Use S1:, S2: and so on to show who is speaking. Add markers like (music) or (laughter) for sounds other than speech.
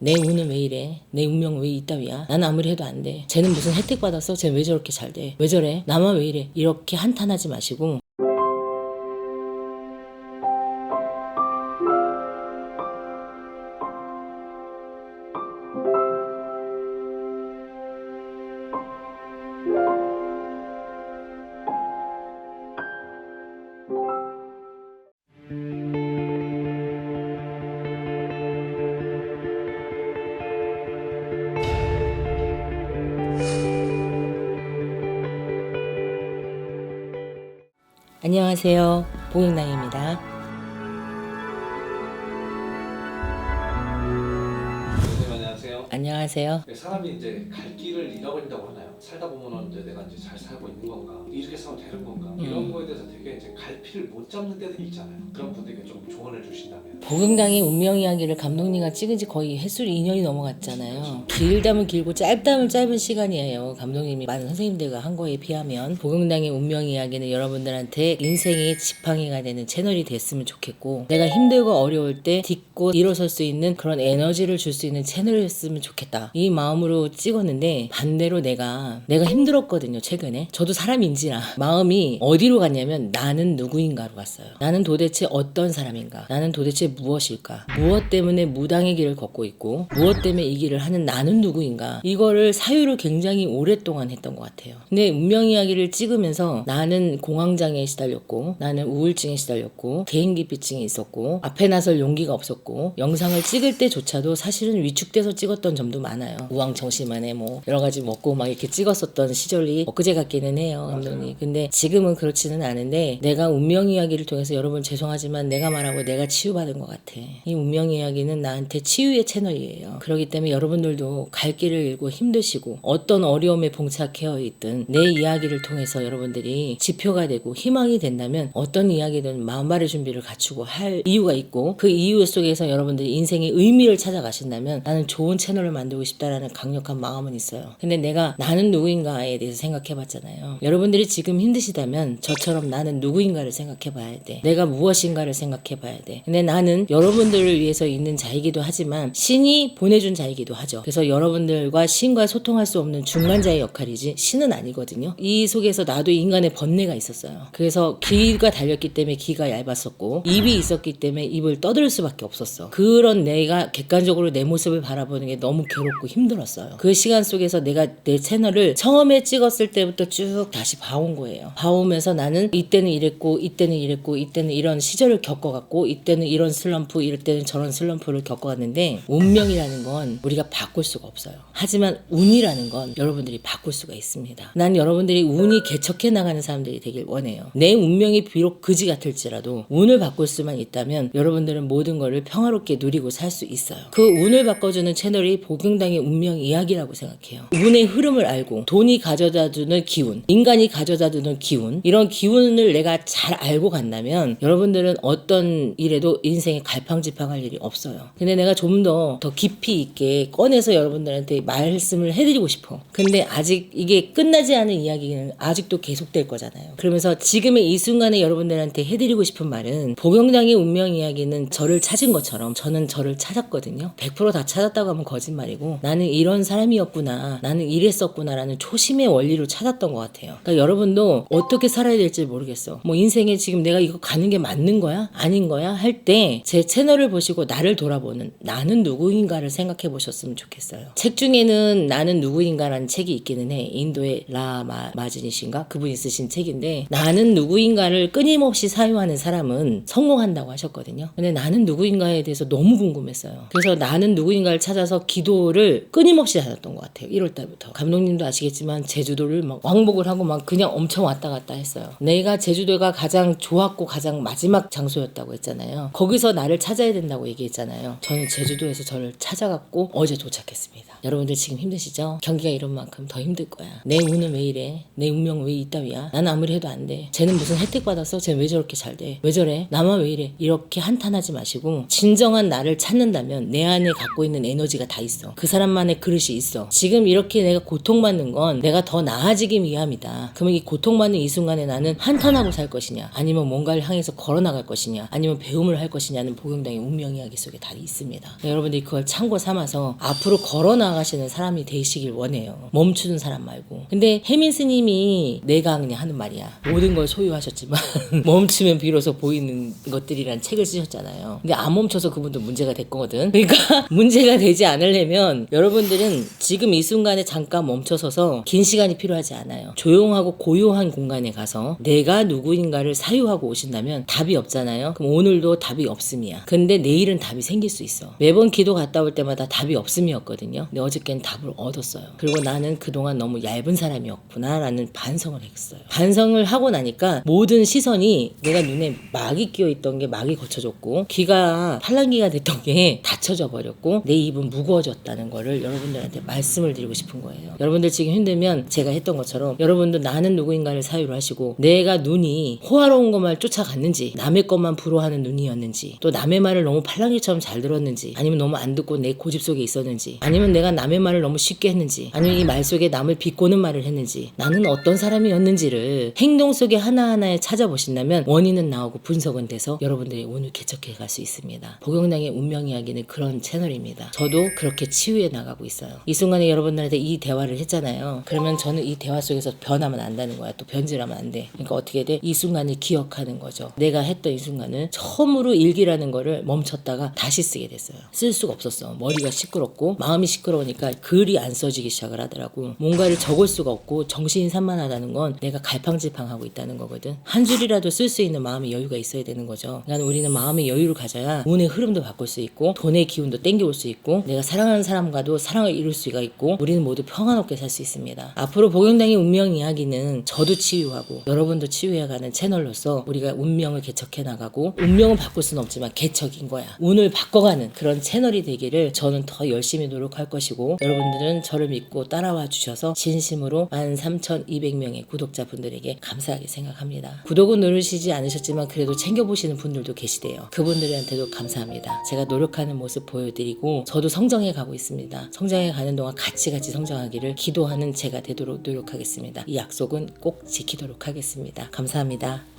S1: 내 운은 왜 이래? 내 운명 왜 이따위야? 나는 아무리 해도 안 돼. 쟤는 무슨 혜택 받았어? 쟤 왜 저렇게 잘 돼? 왜 저래? 나만 왜 이래? 이렇게 한탄하지 마시고 안녕하세요. 보행당입니다.
S2: 선생님 안녕하세요.
S1: 안녕하세요.
S2: 네, 사람이 이제 갈 길을 잃어버린다고 하나요? 살다 보면은 이제 내가 이제 잘 살고 있는 건가? 이렇게 살면 되는 건가?
S1: 음.
S2: 이런 거에 대해서 되게 이제 갈피를 못 잡는 때들이 있잖아요. 그런 분들에게 좀 조언을 주신다면.
S1: 보경당의 운명 이야기를 감독님과 찍은 지 거의 횟수로 2년이 넘어갔잖아요. 길다면 길고 짧다면 짧은 시간이에요. 감독님이 많은 선생님들과 한 거에 비하면 보경당의 운명 이야기는 여러분들한테 인생의 지팡이가 되는 채널이 됐으면 좋겠고 내가 힘들고 어려울 때 딛고 일어설 수 있는 그런 에너지를 줄 수 있는 채널이었으면 좋겠다. 이 마음으로 찍었는데 반대로 내가 내가 힘들었거든요. 최근에 저도 사람인지라 마음이 어디로 갔냐면 나는 누구인가로 갔어요. 나는 도대체 어떤 사람인가? 나는 도대체 무엇일까? 무엇 때문에 무당의 길을 걷고 있고 무엇 때문에 이 길을 하는 나는 누구인가? 이거를 사유를 굉장히 오랫동안 했던 것 같아요. 근데 운명 이야기를 찍으면서 나는 공황장애에 시달렸고 나는 우울증에 시달렸고 개인기피증이 있었고 앞에 나설 용기가 없었고 영상을 찍을 때조차도 사실은 위축돼서 찍었던 점도 많아요. 우왕청심환에 뭐 여러 가지 먹고 막 이렇게 찍었었던 시절이 엊그제 같기는 해요, 감독님. 근데 지금은 그렇지는 않은데 내가 운명 이야기를 통해서 여러분 죄송하지만 내가 말하고 내가 치유받은 것 같아. 이 운명 이야기는 나한테 치유의 채널이에요. 그렇기 때문에 여러분들도 갈 길을 잃고 힘드시고 어떤 어려움에 봉착해 있든 내 이야기를 통해서 여러분들이 지표가 되고 희망이 된다면 어떤 이야기든 마음발의 준비를 갖추고 할 이유가 있고 그 이유 속에서 여러분들이 인생의 의미를 찾아가신다면 나는 좋은 채널을 만들고 싶다라는 강력한 마음은 있어요. 근데 내가 나는 누구인가에 대해서 생각해 봤잖아요. 여러분들이 지금 힘드시다면 저처럼 나는 누구인가를 생각해 봐야 돼. 내가 무엇인가를 생각해 봐야 돼. 근데 나는 여러분들을 위해서 있는 자이기도 하지만 신이 보내준 자이기도 하죠. 그래서 여러분들과 신과 소통할 수 없는 중간자의 역할이지 신은 아니거든요. 이 속에서 나도 인간의 번뇌가 있었어요. 그래서 귀가 달렸기 때문에 귀가 얇았었고 입이 있었기 때문에 입을 떠들 수밖에 없었어. 그런 내가 객관적으로 내 모습을 바라보는 게 너무 괴롭고 힘들었어요. 그 시간 속에서 내가 내 채널을 처음에 찍었을 때부터 쭉 다시 봐온 거예요. 봐오면서 나는 이때는 이랬고 이때는 이랬고 이때는 이런 시절을 겪어갔고 이때는 이런 슬럼프 이럴 때는 저런 슬럼프를 겪어갔는데 운명이라는 건 우리가 바꿀 수가 없어요. 하지만 운이라는 건 여러분들이 바꿀 수가 있습니다. 난 여러분들이 운이 개척해 나가는 사람들이 되길 원해요. 내 운명이 비록 그지 같을지라도 운을 바꿀 수만 있다면 여러분들은 모든 것을 평화롭게 누리고 살 수 있어요. 그 운을 바꿔주는 채널이 복용당의 운명 이야기라고 생각해요. 운의 흐름을 알고 돈이 가져다 주는 기운, 인간이 가져다 주는 기운, 이런 기운을 내가 잘 알고 간다면 여러분들은 어떤 일에도 인생에 갈팡질팡할 일이 없어요. 근데 내가 좀더더 깊이 있게 꺼내서 여러분들한테 말씀을 해드리고 싶어. 근데 아직 이게 끝나지 않은 이야기는 아직도 계속될 거잖아요. 그러면서 지금의 이 순간에 여러분들한테 해드리고 싶은 말은 복용당의 운명 이야기는 저를 찾은 것처럼 저는 저를 찾았거든요. 100%다 찾았다고 하면 거짓말이고 나는 이런 사람이었구나. 나는 이랬었구나 라는 초심의 원리로 찾았던 것 같아요. 그러니까 여러분도 어떻게 살아야 될지 모르겠어. 뭐 인생에 지금 내가 이거 가는 게 맞는 거야? 아닌 거야? 할 때 제 채널을 보시고 나를 돌아보는 나는 누구인가를 생각해 보셨으면 좋겠어요. 책 중에는 나는 누구인가라는 책이 있기는 해. 인도의 라마 마지니신가 그분이 쓰신 책인데 나는 누구인가를 끊임없이 사유하는 사람은 성공한다고 하셨거든요. 근데 나는 누구인가에 대해서 너무 궁금했어요. 그래서 나는 누구인가를 찾아서 기도를 끊임없이 하셨던 것 같아요. 1월 달부터. 감독님도 아시겠지만 제주도를 막 왕복을 하고 막 그냥 엄청 왔다 갔다 했어요. 내가 제주도가 가장 좋았고 가장 마지막 장소였다고 했잖아요. 거기서 나를 찾아야 된다고 얘기했잖아요. 저는 제주도에서 저를 찾아갔고 어제 도착했습니다. 여러분들 지금 힘드시죠? 경기가 이런 만큼 더 힘들 거야. 내 운은 왜 이래? 내 운명 왜 이따위야? 나는 아무리 해도 안 돼. 쟤는 무슨 혜택 받았어? 쟤왜 저렇게 잘 돼? 왜 저래? 나만 왜 이래? 이렇게 한탄하지 마시고 진정한 나를 찾는다면 내 안에 갖고 있는 에너지가 다 있어. 그 사람만의 그릇이 있어. 지금 이렇게 내가 고통받는 고통받는 건 내가 더 나아지기 위함이다. 그러면 이 고통받는 이 순간에 나는 한탄하고 살 것이냐, 아니면 뭔가를 향해서 걸어나갈 것이냐, 아니면 배움을 할 것이냐는 복용당의 운명 이야기 속에 다 있습니다. 네, 여러분들이 그걸 참고 삼아서 앞으로 걸어나가시는 사람이 되시길 원해요. 멈추는 사람 말고. 근데 혜민 스님이 내가 그냥 하는 말이야. 모든 걸 소유하셨지만 (laughs) 멈추면 비로소 보이는 것들이란 책을 쓰셨잖아요. 근데 안 멈춰서 그분도 문제가 됐거든. 그러니까 (laughs) 문제가 되지 않으려면 여러분들은 지금 이 순간에 잠깐 멈춰서 서 긴 시간이 필요하지 않아요. 조용하고 고요한 공간에 가서 내가 누구인가를 사유하고 오신다면 답이 없잖아요. 그럼 오늘도 답이 없음이야. 근데 내일은 답이 생길 수 있어. 매번 기도 갔다 올 때마다 답이 없음이었거든요. 근데 어저께는 답을 얻었어요. 그리고 나는 그동안 너무 얇은 사람이었구나라는 반성을 했어요. 반성을 하고 나니까 모든 시선이 내가 눈에 막이 끼어 있던 게 막이 거쳐졌고 귀가 팔랑귀가 됐던 게 (laughs) 닫혀져 버렸고 내 입은 무거워졌다는 거를 여러분들한테 말씀을 드리고 싶은 거예요. 여러분들 지금 힘들면 제가 했던 것처럼 여러분도 나는 누구인가를 사유로 하시고 내가 눈이 호화로운 것만 쫓아갔는지 남의 것만 부러워하는 눈이었는지 또 남의 말을 너무 팔랑귀처럼 잘 들었는지 아니면 너무 안 듣고 내 고집 속에 있었는지 아니면 내가 남의 말을 너무 쉽게 했는지 아니면 이 말 속에 남을 비꼬는 말을 했는지 나는 어떤 사람이었는지를 행동 속에 하나하나에 찾아보신다면 원인은 나오고 분석은 돼서 여러분들이 오늘 개척해 갈 수 있습니다. 복용당의 운명 이야기는 그런 채널입니다. 저도 그렇게 치유해 나가고 있어요. 이 순간에 여러분들한테 이 대화를 했잖아요. 그러면 저는 이 대화 속에서 변하면 안다는 거야. 또 변질하면 안 돼. 그러니까 어떻게 돼? 이 순간을 기억하는 거죠. 내가 했던 이 순간을 처음으로 일기라는 거를 멈췄다가 다시 쓰게 됐어요. 쓸 수가 없었어. 머리가 시끄럽고 마음이 시끄러우니까 글이 안 써지기 시작을 하더라고. 뭔가를 적을 수가 없고 정신이 산만하다는 건 내가 갈팡질팡하고 있다는 거거든. 한 줄이라도 쓸 수 있는 마음의 여유가 있어야 되는 거죠. 그러니까 우리는 마음의 여유를 가져야 운의 흐름도 바꿀 수 있고 돈의 기운도 땡겨올 수 있고 내가 사랑하는 사람과도 사랑을 이룰 수가 있고 우리는 모두 평안롭게 살수 있습니다. 앞으로 복용당의 운명 이야기는 저도 치유하고 여러분도 치유해가는 채널로서 우리가 운명을 개척해 나가고 운명은 바꿀 수는 없지만 개척인 거야. 운을 바꿔가는 그런 채널이 되기를 저는 더 열심히 노력할 것이고 여러분들은 저를 믿고 따라와 주셔서 진심으로 13,200명의 구독자분들에게 감사하게 생각합니다. 구독은 누르시지 않으셨지만 그래도 챙겨보시는 분들도 계시대요. 그분들한테도 감사합니다. 제가 노력하는 모습 보여드리고 저도 성장해 가고 있습니다. 성장해 가는 동안 같이 같이 성장하기를 기도하는 제가 되도록 노력하겠습니다. 이 약속은 꼭 지키도록 하겠습니다. 감사합니다.